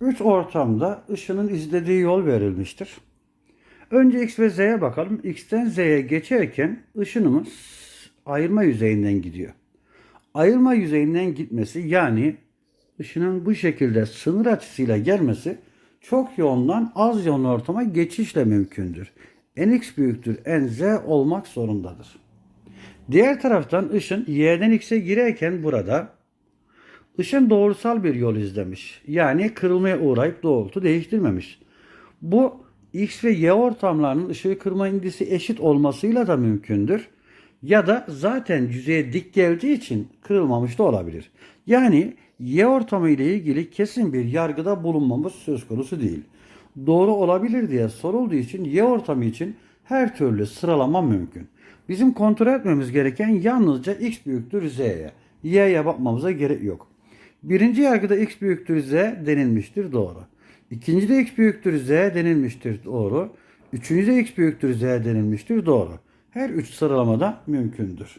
Üç ortamda ışının izlediği yol verilmiştir. Önce x ve z'ye bakalım. x'ten z'ye geçerken ışınımız ayırma yüzeyinden gidiyor. Ayırma yüzeyinden gitmesi yani ışının bu şekilde sınır açısıyla gelmesi çok yoğundan az yoğun ortama geçişle mümkündür. nx büyüktür nz olmak zorundadır. Diğer taraftan ışın y'den x'e girerken burada ışın doğrusal bir yol izlemiş. Yani kırılmaya uğrayıp doğrultu değiştirmemiş. Bu x ve y ortamlarının ışığı kırma indisi eşit olmasıyla da mümkündür. Ya da zaten yüzeye dik geldiği için kırılmamış da olabilir. Yani y ortamı ile ilgili kesin bir yargıda bulunmamız söz konusu değil. Doğru olabilir diye sorulduğu için y ortamı için her türlü sıralama mümkün. Bizim kontrol etmemiz gereken yalnızca x büyüktür z'ye. y'ye bakmamıza gerek yok. Birinci yargıda x büyüktür z denilmiştir doğru. İkincide x büyüktür z denilmiştir doğru. Üçüncüde x büyüktür z denilmiştir doğru. Her üç sıralamada mümkündür.